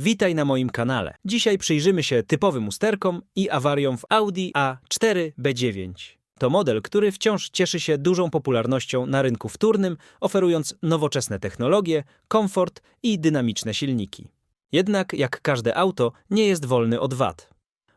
Witaj na moim kanale. Dzisiaj przyjrzymy się typowym usterkom i awariom w Audi A4 B9. To model, który wciąż cieszy się dużą popularnością na rynku wtórnym, oferując nowoczesne technologie, komfort i dynamiczne silniki. Jednak, jak każde auto, nie jest wolny od wad.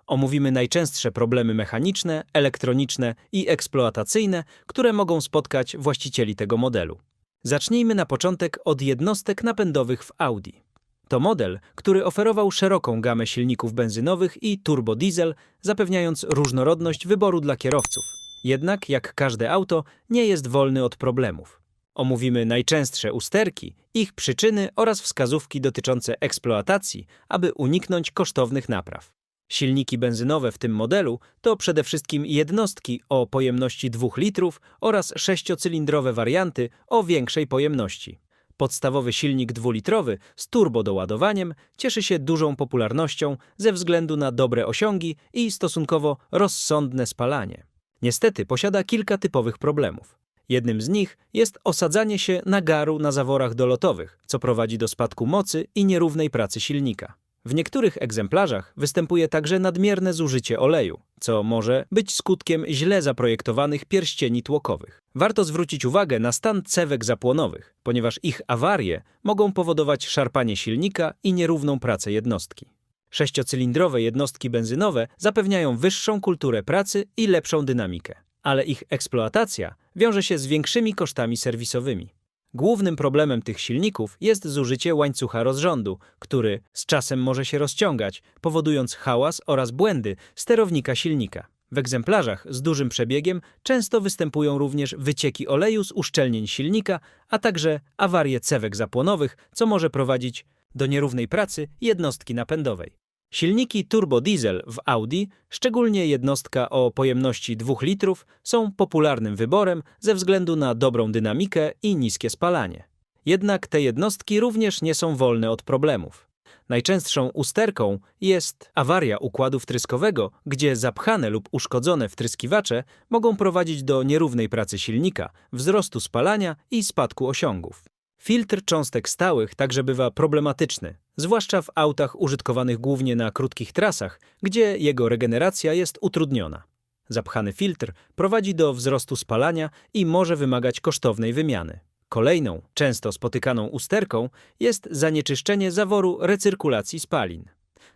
Omówimy najczęstsze problemy mechaniczne, elektroniczne i eksploatacyjne, które mogą spotkać właścicieli tego modelu. Zacznijmy na początek od jednostek napędowych w Audi. To model, który oferował szeroką gamę silników benzynowych i turbodiesel, zapewniając różnorodność wyboru dla kierowców. Jednak, jak każde auto, nie jest wolny od problemów. Omówimy najczęstsze usterki, ich przyczyny oraz wskazówki dotyczące eksploatacji, aby uniknąć kosztownych napraw. Silniki benzynowe w tym modelu to przede wszystkim jednostki o pojemności 2 litrów oraz sześciocylindrowe warianty o większej pojemności. Podstawowy silnik dwulitrowy z turbodoładowaniem cieszy się dużą popularnością ze względu na dobre osiągi i stosunkowo rozsądne spalanie. Niestety posiada kilka typowych problemów. Jednym z nich jest osadzanie się nagaru na zaworach dolotowych, co prowadzi do spadku mocy i nierównej pracy silnika. W niektórych egzemplarzach występuje także nadmierne zużycie oleju, co może być skutkiem źle zaprojektowanych pierścieni tłokowych. Warto zwrócić uwagę na stan cewek zapłonowych, ponieważ ich awarie mogą powodować szarpanie silnika i nierówną pracę jednostki. Sześciocylindrowe jednostki benzynowe zapewniają wyższą kulturę pracy i lepszą dynamikę, ale ich eksploatacja wiąże się z większymi kosztami serwisowymi. Głównym problemem tych silników jest zużycie łańcucha rozrządu, który z czasem może się rozciągać, powodując hałas oraz błędy sterownika silnika. W egzemplarzach z dużym przebiegiem często występują również wycieki oleju z uszczelnień silnika, a także awarie cewek zapłonowych, co może prowadzić do nierównej pracy jednostki napędowej. Silniki turbodiesel w Audi, szczególnie jednostka o pojemności 2 litrów, są popularnym wyborem ze względu na dobrą dynamikę i niskie spalanie. Jednak te jednostki również nie są wolne od problemów. Najczęstszą usterką jest awaria układu wtryskowego, gdzie zapchane lub uszkodzone wtryskiwacze mogą prowadzić do nierównej pracy silnika, wzrostu spalania i spadku osiągów. Filtr cząstek stałych także bywa problematyczny, zwłaszcza w autach użytkowanych głównie na krótkich trasach, gdzie jego regeneracja jest utrudniona. Zapchany filtr prowadzi do wzrostu spalania i może wymagać kosztownej wymiany. Kolejną, często spotykaną usterką jest zanieczyszczenie zaworu recyrkulacji spalin.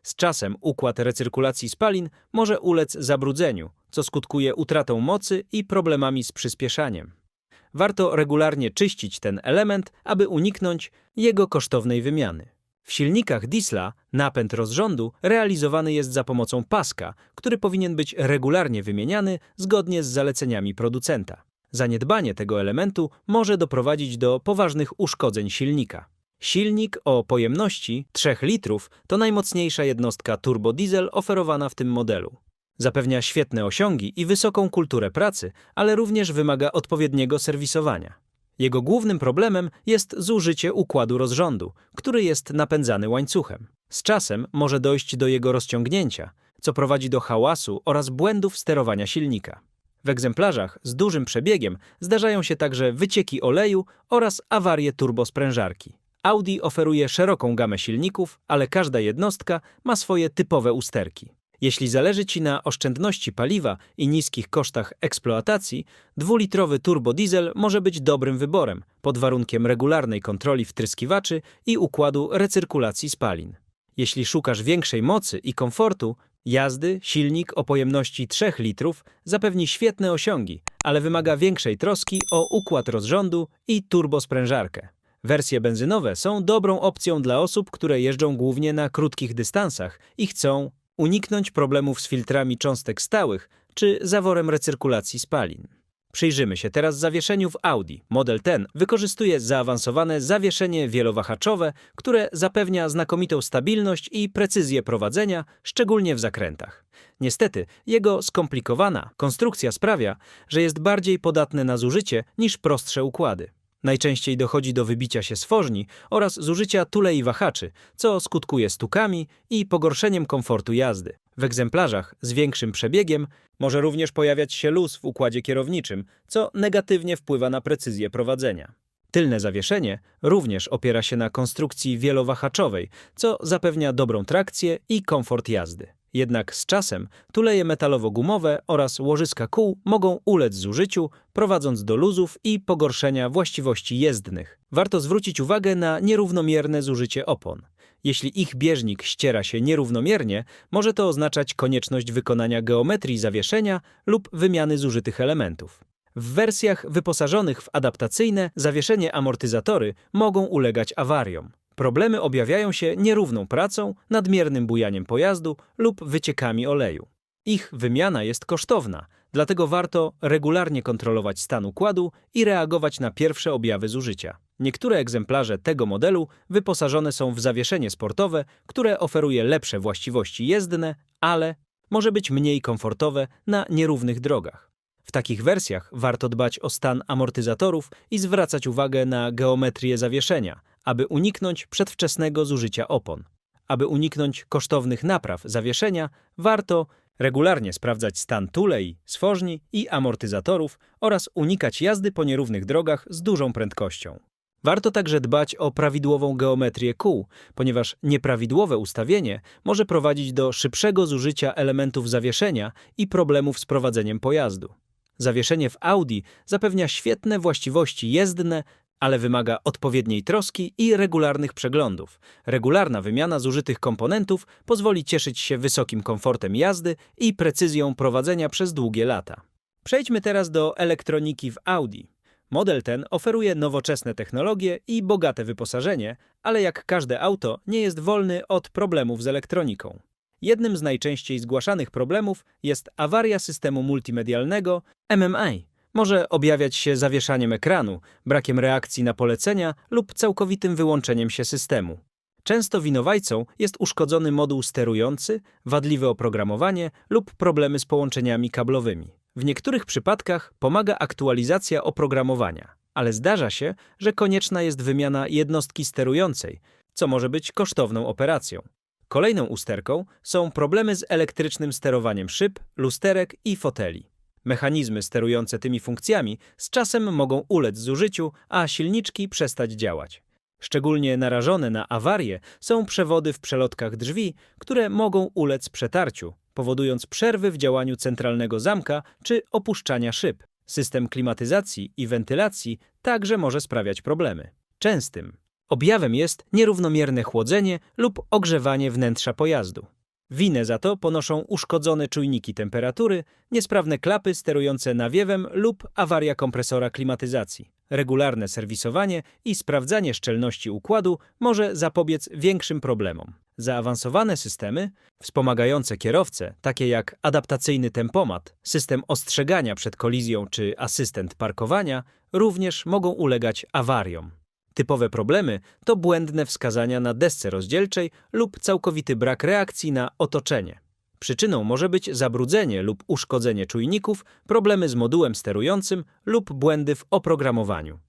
Z czasem układ recyrkulacji spalin może ulec zabrudzeniu, co skutkuje utratą mocy i problemami z przyspieszaniem. Warto regularnie czyścić ten element, aby uniknąć jego kosztownej wymiany. W silnikach diesla napęd rozrządu realizowany jest za pomocą paska, który powinien być regularnie wymieniany zgodnie z zaleceniami producenta. Zaniedbanie tego elementu może doprowadzić do poważnych uszkodzeń silnika. Silnik o pojemności 3 litrów to najmocniejsza jednostka turbodiesel oferowana w tym modelu. Zapewnia świetne osiągi i wysoką kulturę pracy, ale również wymaga odpowiedniego serwisowania. Jego głównym problemem jest zużycie układu rozrządu, który jest napędzany łańcuchem. Z czasem może dojść do jego rozciągnięcia, co prowadzi do hałasu oraz błędów sterowania silnika. W egzemplarzach z dużym przebiegiem zdarzają się także wycieki oleju oraz awarie turbosprężarki. Audi oferuje szeroką gamę silników, ale każda jednostka ma swoje typowe usterki. Jeśli zależy Ci na oszczędności paliwa i niskich kosztach eksploatacji, dwulitrowy turbodiesel może być dobrym wyborem pod warunkiem regularnej kontroli wtryskiwaczy i układu recyrkulacji spalin. Jeśli szukasz większej mocy i komfortu, jazdy silnik o pojemności 3 litrów zapewni świetne osiągi, ale wymaga większej troski o układ rozrządu i turbosprężarkę. Wersje benzynowe są dobrą opcją dla osób, które jeżdżą głównie na krótkich dystansach i chcą uniknąć problemów z filtrami cząstek stałych czy zaworem recyrkulacji spalin. Przyjrzymy się teraz zawieszeniu w Audi. Model ten wykorzystuje zaawansowane zawieszenie wielowahaczowe, które zapewnia znakomitą stabilność i precyzję prowadzenia, szczególnie w zakrętach. Niestety, jego skomplikowana konstrukcja sprawia, że jest bardziej podatne na zużycie niż prostsze układy. Najczęściej dochodzi do wybicia się stworzni oraz zużycia tulei wahaczy, co skutkuje stukami i pogorszeniem komfortu jazdy. W egzemplarzach z większym przebiegiem może również pojawiać się luz w układzie kierowniczym, co negatywnie wpływa na precyzję prowadzenia. Tylne zawieszenie również opiera się na konstrukcji wielowahaczowej, co zapewnia dobrą trakcję i komfort jazdy. Jednak z czasem tuleje metalowo-gumowe oraz łożyska kół mogą ulec zużyciu, prowadząc do luzów i pogorszenia właściwości jezdnych. Warto zwrócić uwagę na nierównomierne zużycie opon. Jeśli ich bieżnik ściera się nierównomiernie, może to oznaczać konieczność wykonania geometrii zawieszenia lub wymiany zużytych elementów. W wersjach wyposażonych w adaptacyjne zawieszenie amortyzatory mogą ulegać awariom. Problemy objawiają się nierówną pracą, nadmiernym bujaniem pojazdu lub wyciekami oleju. Ich wymiana jest kosztowna, dlatego warto regularnie kontrolować stan układu i reagować na pierwsze objawy zużycia. Niektóre egzemplarze tego modelu wyposażone są w zawieszenie sportowe, które oferuje lepsze właściwości jezdne, ale może być mniej komfortowe na nierównych drogach. W takich wersjach warto dbać o stan amortyzatorów i zwracać uwagę na geometrię zawieszenia, aby uniknąć przedwczesnego zużycia opon. Aby uniknąć kosztownych napraw zawieszenia, warto regularnie sprawdzać stan tulei, stworzni i amortyzatorów oraz unikać jazdy po nierównych drogach z dużą prędkością. Warto także dbać o prawidłową geometrię kół, ponieważ nieprawidłowe ustawienie może prowadzić do szybszego zużycia elementów zawieszenia i problemów z prowadzeniem pojazdu. Zawieszenie w Audi zapewnia świetne właściwości jezdne, ale wymaga odpowiedniej troski i regularnych przeglądów. Regularna wymiana zużytych komponentów pozwoli cieszyć się wysokim komfortem jazdy i precyzją prowadzenia przez długie lata. Przejdźmy teraz do elektroniki w Audi. Model ten oferuje nowoczesne technologie i bogate wyposażenie, ale jak każde auto nie jest wolny od problemów z elektroniką. Jednym z najczęściej zgłaszanych problemów jest awaria systemu multimedialnego MMI. Może objawiać się zawieszaniem ekranu, brakiem reakcji na polecenia lub całkowitym wyłączeniem się systemu. Często winowajcą jest uszkodzony moduł sterujący, wadliwe oprogramowanie lub problemy z połączeniami kablowymi. W niektórych przypadkach pomaga aktualizacja oprogramowania, ale zdarza się, że konieczna jest wymiana jednostki sterującej, co może być kosztowną operacją. Kolejną usterką są problemy z elektrycznym sterowaniem szyb, lusterek i foteli. Mechanizmy sterujące tymi funkcjami z czasem mogą ulec zużyciu, a silniczki przestać działać. Szczególnie narażone na awarie są przewody w przelotkach drzwi, które mogą ulec przetarciu, powodując przerwy w działaniu centralnego zamka czy opuszczania szyb. System klimatyzacji i wentylacji także może sprawiać problemy. Częstym objawem jest nierównomierne chłodzenie lub ogrzewanie wnętrza pojazdu. Winę za to ponoszą uszkodzone czujniki temperatury, niesprawne klapy sterujące nawiewem lub awaria kompresora klimatyzacji. Regularne serwisowanie i sprawdzanie szczelności układu może zapobiec większym problemom. Zaawansowane systemy, wspomagające kierowcę, takie jak adaptacyjny tempomat, system ostrzegania przed kolizją czy asystent parkowania, również mogą ulegać awariom. Typowe problemy to błędne wskazania na desce rozdzielczej lub całkowity brak reakcji na otoczenie. Przyczyną może być zabrudzenie lub uszkodzenie czujników, problemy z modułem sterującym lub błędy w oprogramowaniu.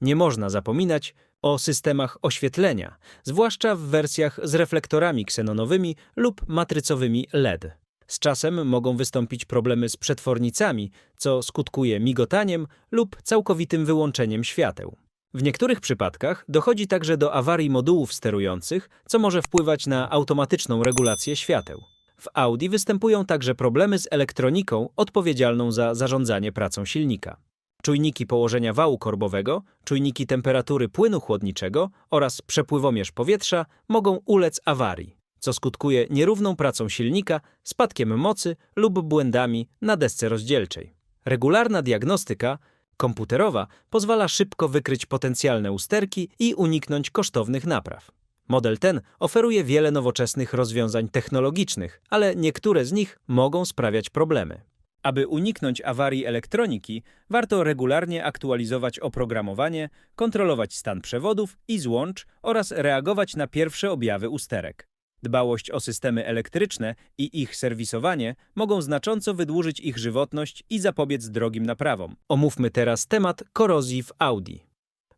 Nie można zapominać o systemach oświetlenia, zwłaszcza w wersjach z reflektorami ksenonowymi lub matrycowymi LED. Z czasem mogą wystąpić problemy z przetwornicami, co skutkuje migotaniem lub całkowitym wyłączeniem świateł. W niektórych przypadkach dochodzi także do awarii modułów sterujących, co może wpływać na automatyczną regulację świateł. W Audi występują także problemy z elektroniką odpowiedzialną za zarządzanie pracą silnika. Czujniki położenia wału korbowego, czujniki temperatury płynu chłodniczego oraz przepływomierz powietrza mogą ulec awarii, co skutkuje nierówną pracą silnika, spadkiem mocy lub błędami na desce rozdzielczej. Regularna diagnostyka komputerowa pozwala szybko wykryć potencjalne usterki i uniknąć kosztownych napraw. Model ten oferuje wiele nowoczesnych rozwiązań technologicznych, ale niektóre z nich mogą sprawiać problemy. Aby uniknąć awarii elektroniki, warto regularnie aktualizować oprogramowanie, kontrolować stan przewodów i złącz oraz reagować na pierwsze objawy usterek. Dbałość o systemy elektryczne i ich serwisowanie mogą znacząco wydłużyć ich żywotność i zapobiec drogim naprawom. Omówmy teraz temat korozji w Audi.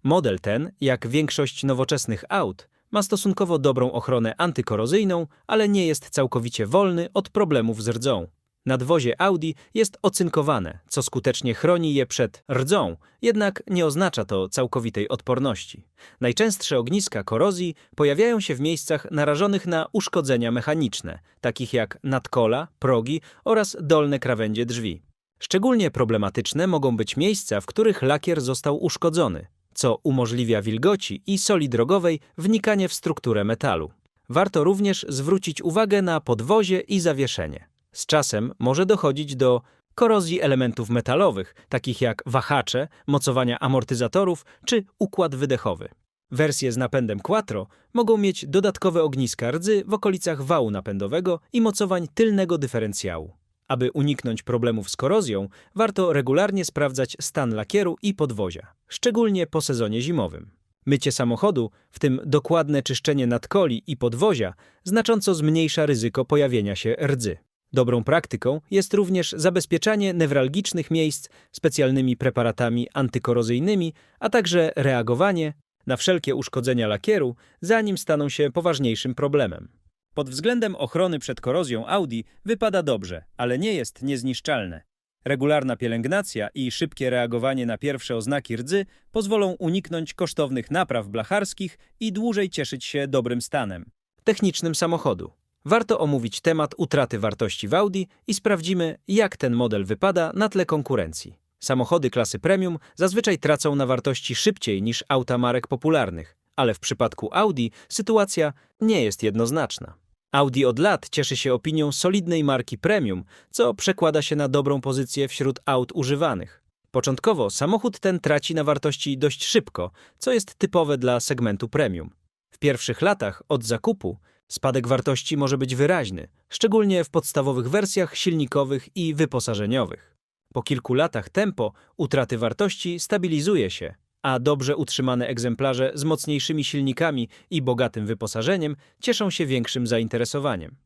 Model ten, jak większość nowoczesnych aut, ma stosunkowo dobrą ochronę antykorozyjną, ale nie jest całkowicie wolny od problemów z rdzą. Nadwozie Audi jest ocynkowane, co skutecznie chroni je przed rdzą, jednak nie oznacza to całkowitej odporności. Najczęstsze ogniska korozji pojawiają się w miejscach narażonych na uszkodzenia mechaniczne, takich jak nadkola, progi oraz dolne krawędzie drzwi. Szczególnie problematyczne mogą być miejsca, w których lakier został uszkodzony, co umożliwia wilgoci i soli drogowej wnikanie w strukturę metalu. Warto również zwrócić uwagę na podwozie i zawieszenie. Z czasem może dochodzić do korozji elementów metalowych, takich jak wahacze, mocowania amortyzatorów czy układ wydechowy. Wersje z napędem quattro mogą mieć dodatkowe ogniska rdzy w okolicach wału napędowego i mocowań tylnego dyferencjału. Aby uniknąć problemów z korozją, warto regularnie sprawdzać stan lakieru i podwozia, szczególnie po sezonie zimowym. Mycie samochodu, w tym dokładne czyszczenie nadkoli i podwozia, znacząco zmniejsza ryzyko pojawienia się rdzy. Dobrą praktyką jest również zabezpieczanie newralgicznych miejsc specjalnymi preparatami antykorozyjnymi, a także reagowanie na wszelkie uszkodzenia lakieru, zanim staną się poważniejszym problemem. Pod względem ochrony przed korozją Audi wypada dobrze, ale nie jest niezniszczalne. Regularna pielęgnacja i szybkie reagowanie na pierwsze oznaki rdzy pozwolą uniknąć kosztownych napraw blacharskich i dłużej cieszyć się dobrym stanem. Technicznym samochodu. Warto omówić temat utraty wartości w Audi i sprawdzimy, jak ten model wypada na tle konkurencji. Samochody klasy premium zazwyczaj tracą na wartości szybciej niż auta marek popularnych, ale w przypadku Audi sytuacja nie jest jednoznaczna. Audi od lat cieszy się opinią solidnej marki premium, co przekłada się na dobrą pozycję wśród aut używanych. Początkowo samochód ten traci na wartości dość szybko, co jest typowe dla segmentu premium. W pierwszych latach od zakupu spadek wartości może być wyraźny, szczególnie w podstawowych wersjach silnikowych i wyposażeniowych. Po kilku latach tempo utraty wartości stabilizuje się, a dobrze utrzymane egzemplarze z mocniejszymi silnikami i bogatym wyposażeniem cieszą się większym zainteresowaniem.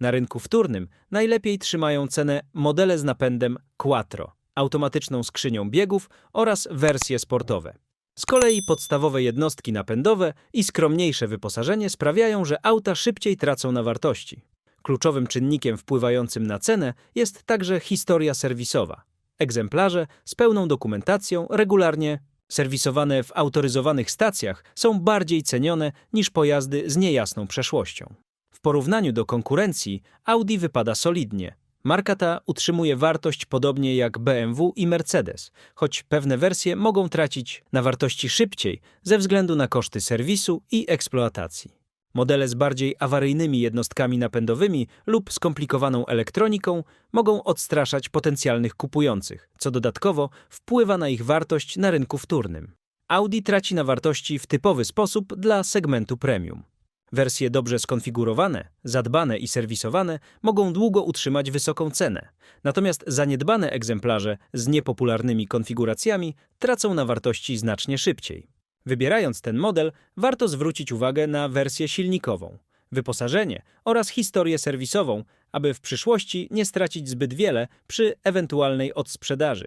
Na rynku wtórnym najlepiej trzymają cenę modele z napędem Quattro, automatyczną skrzynią biegów oraz wersje sportowe. Z kolei podstawowe jednostki napędowe i skromniejsze wyposażenie sprawiają, że auta szybciej tracą na wartości. Kluczowym czynnikiem wpływającym na cenę jest także historia serwisowa. Egzemplarze z pełną dokumentacją regularnie serwisowane w autoryzowanych stacjach są bardziej cenione niż pojazdy z niejasną przeszłością. W porównaniu do konkurencji Audi wypada solidnie. Marka ta utrzymuje wartość podobnie jak BMW i Mercedes, choć pewne wersje mogą tracić na wartości szybciej ze względu na koszty serwisu i eksploatacji. Modele z bardziej awaryjnymi jednostkami napędowymi lub skomplikowaną elektroniką mogą odstraszać potencjalnych kupujących, co dodatkowo wpływa na ich wartość na rynku wtórnym. Audi traci na wartości w typowy sposób dla segmentu premium. Wersje dobrze skonfigurowane, zadbane i serwisowane mogą długo utrzymać wysoką cenę, natomiast zaniedbane egzemplarze z niepopularnymi konfiguracjami tracą na wartości znacznie szybciej. Wybierając ten model, warto zwrócić uwagę na wersję silnikową, wyposażenie oraz historię serwisową, aby w przyszłości nie stracić zbyt wiele przy ewentualnej odsprzedaży.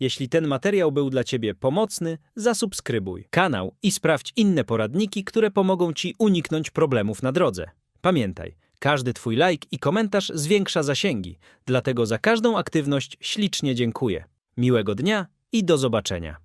Jeśli ten materiał był dla Ciebie pomocny, zasubskrybuj kanał i sprawdź inne poradniki, które pomogą Ci uniknąć problemów na drodze. Pamiętaj, każdy Twój like i komentarz zwiększa zasięgi, dlatego za każdą aktywność ślicznie dziękuję. Miłego dnia i do zobaczenia.